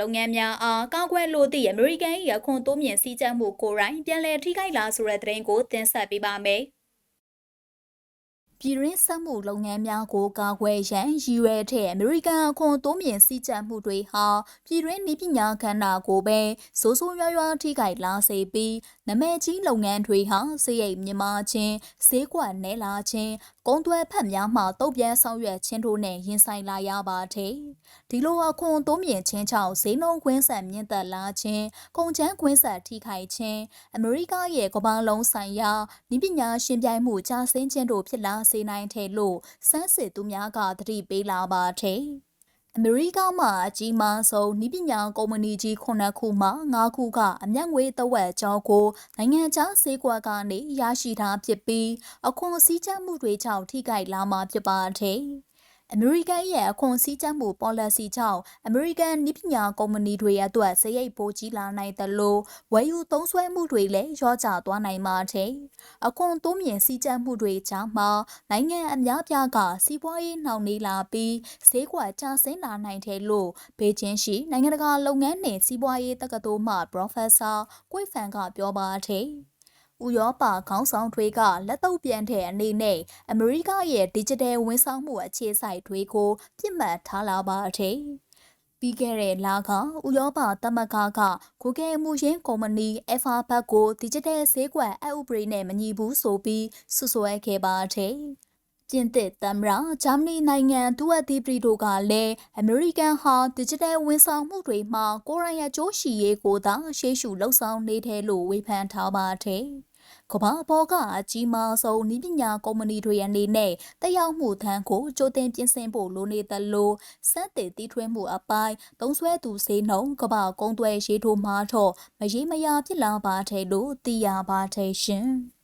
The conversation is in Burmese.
လုပ်ငန်းများအားကောက်ွယ်လို့သည့်အမေရိကန်၏အခွန်တိုးမြင့်စည်းကြပ်မှုကိုယ်တိုင်ပြန်လည်ထိခိုက်လာဆိုတဲ့သတင်းကိုတင်ဆက်ပေးပါမယ်။ ပြည်ရင်းစက်မှုလုပ်ငန်းများကိုကာကွယ်ရန်ရည်ရွယ်တဲ့အမေရိကန်အခွန်တိုးမြင့်စည်းကြပ်မှုတွေဟာပြည်ရင်းနည်းပညာခန္ဓာကိုပဲစိုးစိုးရွားရွားထိခိုက်လာစေပြီးနမဲကြီးလုပ်ငန်းတွေဟာစရိတ်မြင့်မာခြင်းဈေးကွက်နဲလာခြင်းကုန်သွယ်ဖက်များမှတုတ်ပြန်ဆောင်ရွက်ခြင်းတို့နဲ့ရင်ဆိုင်လာရပါတယ်။ဒီလိုအခွန်တိုးမြင့်ခြင်းကြောင့်ဈေးနှုန်းကွင်းဆက်မြင့်တက်လာခြင်းကုန်ချမ်းကွင်းဆက်ထိခိုက်ခြင်းအမေရိကရဲ့ကမ္ဘာလုံးဆိုင်ရာနည်းပညာရှင်ပြိုင်မှုကြာဆင်းခြင်းတို့ဖြစ်လာစေနိုင်တယ်လို့စမ်းစစ်သူများကသတိပေးလာပါတယ်။အမေရိကမှာအကြီးမားဆုံးနည်းပညာကုမ္ပဏီကြီးခုနှစ်ခုမှ၅ခုကအမျက်ငွေတဝက်ကျော်ကိုနိုင်ငံခြားဈေးကွက်ကနေရရှိထားဖြစ်ပြီးအခွန်စည်းကြပ်မှုတွေကြောင့်ထိခိုက်လာမှာဖြစ်ပါတယ်။ အမေရိကန်ရဲ့အခွန်စည်းကြပ်မှု policy ကြောင့်အမေရိကန်နည်းပညာကုမ္ပဏီတွေအတွက်စရိတ်ပိုကြီးလာနိုင်သလိုဝယ်ယူသုံးစွဲမှုတွေလည်းရောကျသွားနိုင်ပါတယ်။အခွန်တိုးမြင့်စည်းကြပ်မှုတွေကြားမှာနိုင်ငံအများပြားကစီးပွားရေးနှောင့်နှေးလာပြီးဈေးကွက်ကျဆင်းလာနိုင်တယ်လို့ဘေကျင်းရှိနိုင်ငံတကာလုပ်ငန်းနှင့်စီးပွားရေးတက္ကသိုလ်မှ Professor ကွိဖန်ကပြောပါတယ်။ ဥရောပခေါင်းဆောင်တွေကလက်တော့ပြန်တဲ့အနေနဲ့အမေရိကရဲ့ digital ဝန်ဆောင်မှုအခြေစိုက်တွေကိုပြစ်မှတ်ထားလာပါတယ်။ပြီးခဲ့တဲ့လကဥရောပသမဂ္ဂက Google မှုရင်းကုမ္ပဏီ Alphabet ကို digital ဈေးကွက်အဥပဒေနဲ့မညီဘူးဆိုပြီးဆွဆွဲခဲ့ပါတယ်။ ပြင်သစ်သမ္မတဂျာမနီနိုင်ငံဒူဝက်တီပရီတို့ကလည်းအမေရိကန်ဟာ digital ဝန်ဆောင်မှုတွေမှာကိုရိုင်းအကျိုးရှိရေးကိုသာရှေ့ရှုလှုပ်ဆောင်နေတယ်လို့ဝေဖန်ထားပါတယ်။ကမ္ဘာပေါ်ကအကြီးမားဆုံးနည်းပညာကုမ္ပဏီတွေအနေနဲ့တက်ရောက်မှုထမ်းကိုကြိုတင်ပြင်ဆင်ဖို့လိုနေသလိုစက်တည်တီးထွင်းမှုအပိုင်းသုံးဆွဲသူစေနှုံကမ္ဘာကုန်းသွဲရေးထိုးမှာတော့မရေမရာဖြစ်လာပါတယ်လို့သိရပါတယ်ရှင်။